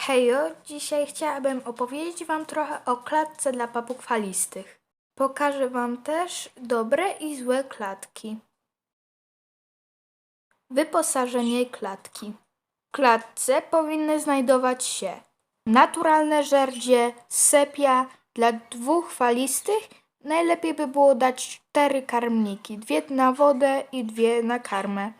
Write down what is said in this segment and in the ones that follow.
Hejo, dzisiaj chciałabym opowiedzieć Wam trochę o klatce dla papug falistych. Pokażę Wam też dobre i złe klatki. Wyposażenie klatki. W klatce powinny znajdować się naturalne żerdzie, sepia. Dla dwóch falistych najlepiej by było dać cztery karmniki, dwie na wodę i dwie na karmę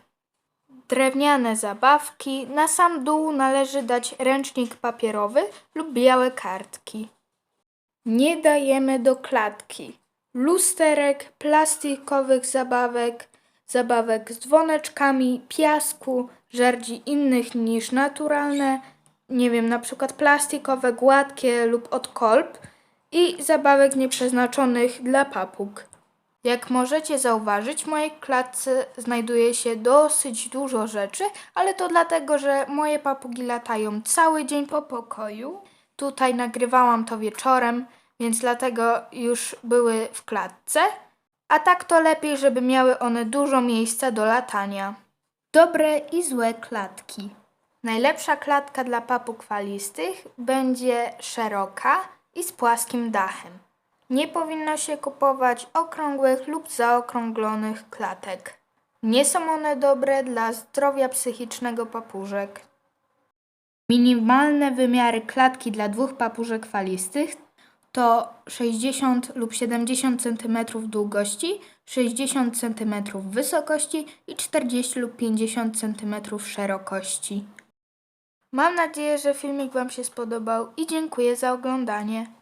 drewniane zabawki. Na sam dół należy dać ręcznik papierowy lub białe kartki. Nie dajemy do klatki lusterek, plastikowych zabawek, zabawek z dzwoneczkami, piasku, żerdzi innych niż naturalne, nie wiem, na przykład plastikowe, gładkie lub od kolb i zabawek nieprzeznaczonych dla papug. Jak możecie zauważyć, w mojej klatce znajduje się dosyć dużo rzeczy, ale to dlatego, że moje papugi latają cały dzień po pokoju. Tutaj nagrywałam to wieczorem, więc dlatego już były w klatce. A tak to lepiej, żeby miały one dużo miejsca do latania. Dobre i złe klatki. Najlepsza klatka dla papug falistych będzie szeroka i z płaskim dachem. Nie powinno się kupować okrągłych lub zaokrąglonych klatek. Nie są one dobre dla zdrowia psychicznego papużek. Minimalne wymiary klatki dla dwóch papużek falistych to 60 lub 70 cm długości, 60 cm wysokości i 40 lub 50 cm szerokości. Mam nadzieję, że filmik Wam się spodobał i dziękuję za oglądanie.